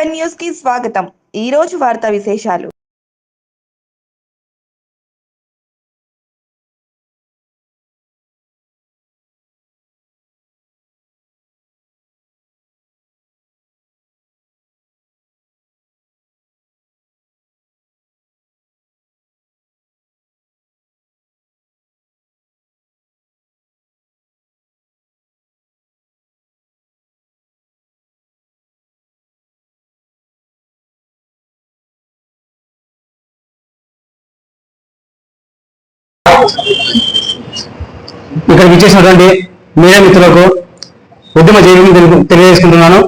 Seven న్యూస్కి స్వాగతం. ఈ రోజు వార్తా విశేషాలు. ఇక్కడ విచ్చేసినటువంటి మీడియా మిత్రులకు ఉద్యమ జీవితం తెలియజేసుకుంటున్నాను.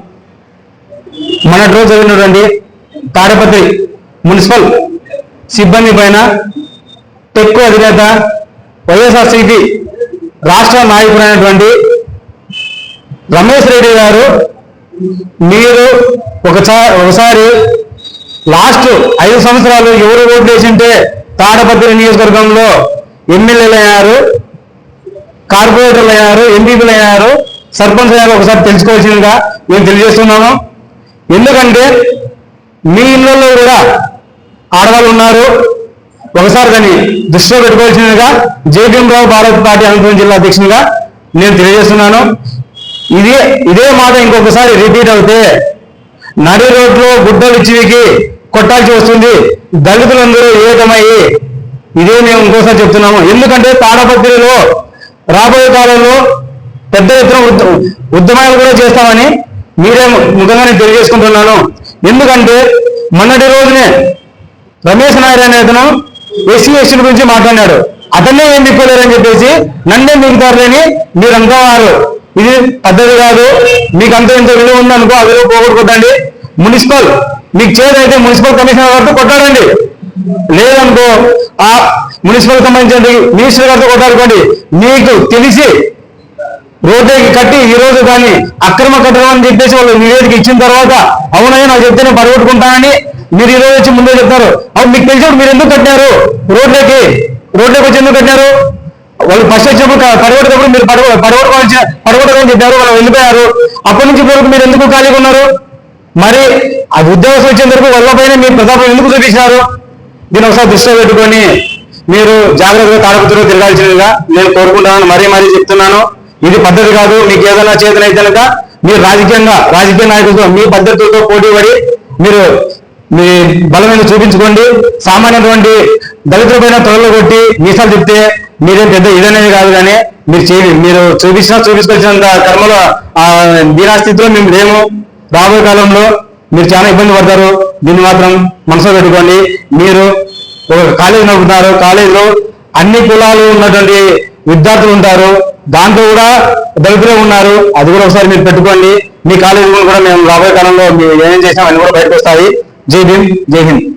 మొన్నటి రోజు జరిగినటువంటి తాడపత్రి మున్సిపల్ సిబ్బంది పైన టెక్కు అధినేత వైఎస్ఆర్సీపీ రాష్ట్ర నాయకుడైనటువంటి రమేష్ రెడ్డి గారు మీరు ఒకసారి ఒకసారి లాస్ట్ ఐదు సంవత్సరాలు ఎవరు ఓటు వేసింటే తాడపత్రి నియోజకవర్గంలో ఎమ్మెల్యేలు అయ్యారు కార్పొరేటర్లు అయ్యారు ఎంపీపీలు అయ్యారు సర్పంచ్ అయ్యారు ఒకసారి తెలుసుకోవాల్సిందిగా మేము తెలియజేస్తున్నాము. ఎందుకంటే మీ ఇళ్ళల్లో కూడా ఆడవాళ్ళు ఉన్నారు. ఒకసారి దాన్ని దృష్టిలో పెట్టుకోవాల్సిందిగా జేపీఎం రావు భారత్ పార్టీ అనంతపురం జిల్లా అధ్యక్షునిగా నేను తెలియజేస్తున్నాను. ఇదే ఇదే మాట ఇంకొకసారి రిపీట్ అవుతే నడి రోడ్లో గుడ్డలు ఇచ్చివికి కొట్టాల్సి వస్తుంది. దళితులందరూ ఏకమయ్యి ఇదే మేము ఇంకోసారి చెప్తున్నాము. ఎందుకంటే తాడపత్రిలో రాబోయే కాలంలో పెద్ద ఎత్తున ఉద్యమాలు కూడా చేస్తామని మీరే ముఖంగా నేను తెలియజేసుకుంటున్నాను. ఎందుకంటే మొన్నటి రోజునే రమేష్ నాయుడు అనే అతను ఎస్సీ ఎస్టీల గురించి మాట్లాడినాడు. అతన్నే ఏం తిప్పలేరని చెప్పేసి నన్నే మిగుతారులేని మీరు అనుకోవారు ఇది పద్ధతి కాదు. మీకు అంత ఇంత విలువ ఉందనుకో ఆ విలువ పోగొట్టుకోండి మున్సిపల్ మీకు చేదైతే మున్సిపల్ కమిషనర్ గారితో కొట్టాడండి. లేదనుకో ఆ మున్సిపల్ సంబంధించిన మినిస్టర్ గారితో కొట్టాడుకోండి మీకు తెలిసి రోడ్డుకి కట్టి ఈ రోజు దాన్ని అక్రమ కట్టడం అని చెప్పేసి వాళ్ళు నివేదిక ఇచ్చిన తర్వాత అవునయ్య నాకు చెప్తే నేను పడగొట్టుకుంటానని మీరు ఈ రోజు వచ్చి ముందే చెప్తారు. అవును మీకు తెలిసినప్పుడు మీరు ఎందుకు కట్టారు? రోడ్లకి రోడ్లకి వచ్చి ఎందుకు కట్టారు? వాళ్ళు ఫస్ట్ వచ్చినప్పుడు పడగొట్టేటప్పుడు మీరు పడగ పడగొట్టుకోవాల్సిన పడగొట్టడం చెప్పారు వాళ్ళు వెళ్ళిపోయారు. అప్పటి నుంచి వరకు మీరు ఎందుకు ఖాళీగా ఉన్నారు? మరి అది ఉద్యోగం వచ్చేంత వరకు వాళ్ళ పైన మీరు ప్రతాపం ఎందుకు చూపించారు దీని ఒకసారి దృష్టిలో పెట్టుకొని మీరు జాగ్రత్తగా తాడపత్రిలో తిరగాల్సిందిగా నేను కోరుకుంటున్నాను. మరీ మరీ చెప్తున్నాను. ఇది పద్ధతి కాదు. మీకు ఏదైనా చేతనైతే కనుక మీరు రాజకీయంగా రాజకీయ నాయకులతో మీ పద్ధతులతో పోటీ పడి మీరు మీ బలమైన చూపించుకోండి. సామాన్యటువంటి దళితులపైన తొలలు కొట్టి మీసాలు చెప్తే మీరేం పెద్ద ఇదనేది కాదు కానీ మీరు చేయండి మీరు చూపించినా చూపించుకోవాల్సినంత కర్మలో ఆ దీనాస్థితిలో మేము లేము. రాబోయే కాలంలో మీరు చాలా ఇబ్బంది పడతారు. దీన్ని మాత్రం మనసులో పెట్టుకోండి. మీరు ఒక కాలేజీ నడుపుతున్నారు కాలేజీలో అన్ని కులాలు ఉన్నటువంటి విద్యార్థులు ఉంటారు. దాంట్లో కూడా దళితులే ఉన్నారు. అది కూడా ఒకసారి మీరు పెట్టుకోండి. మీ కాలేజీ కూడా మేము రాబోయే కాలంలో మేము ఏమేం చేసాం అన్ని కూడా బయటకు వస్తాయి. జై భీమ్ జై హింద్.